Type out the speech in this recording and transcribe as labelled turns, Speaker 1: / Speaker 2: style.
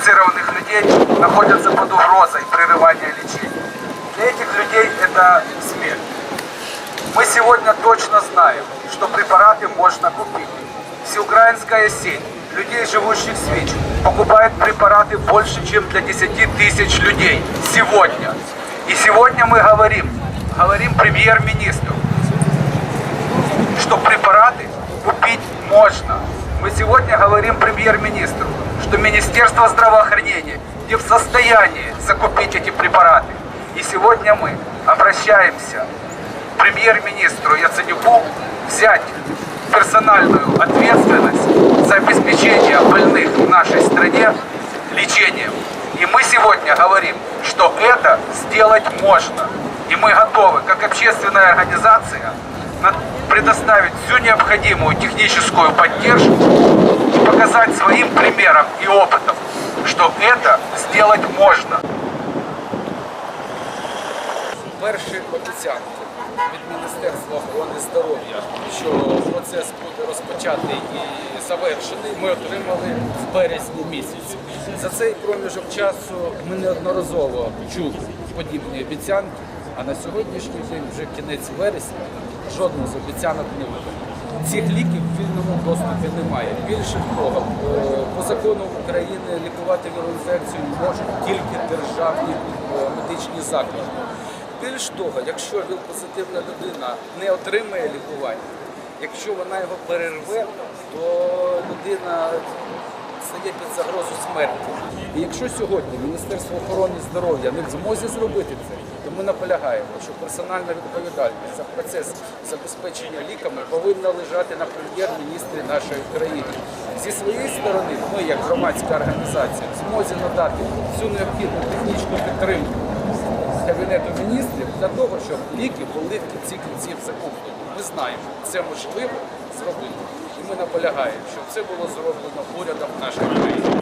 Speaker 1: квалифицированных людей находятся под угрозой прерывания лечения. Для этих людей это смерть. Мы сегодня точно знаем, что препараты можно купить. Всеукраинская сеть людей, живущих с ВИЧ, покупает препараты больше, чем для 10 тысяч людей сегодня. И сегодня мы говорим, говорим премьер-министру, что препараты купить можно. Мы сегодня говорим премьер-министру, что Министерство здравоохранения не в состоянии закупить эти препараты. И сегодня мы обращаемся к премьер-министру Яценюку взять персональную ответственность за обеспечение больных в нашей стране лечением. И мы сегодня говорим, что это сделать можно. И мы готовы, как общественная организация, предоставить всю необходимую техническую поддержку и показать своим примером и опытом, что это сделать можно.
Speaker 2: перші обіцянки від Міністерства охорони здоров'я, що процес буде розпочатий і завершений, ми отримали в березні місяці. За цей проміжок часу ми неодноразово чули подібні обіцянки, А на сьогоднішній день вже кінець вересня жодного з обіцянок не виконано. Цих ліків в вільному доступі немає. Більше того, е, по закону України лікувати віроінфекцію можуть тільки державні е, медичні заклади. Більш того, якщо ВІЛ-позитивна людина не отримає лікування, якщо вона його перерве, то людина стає під загрозу смерті. І якщо сьогодні Міністерство охорони здоров'я не в змозі зробити це, то ми наполягаємо, що персональна відповідальність за процес забезпечення ліками повинна лежати на прем'єр-міністрі нашої країни. Зі своєї сторони, ми, як громадська організація, в змозі надати всю необхідну технічну підтримку Кабінету міністрів для того, щоб ліки були в кінці кінців закуплені. Ми знаємо, це можливо зробити. І ми наполягаємо, щоб це було зроблено урядом нашої країни.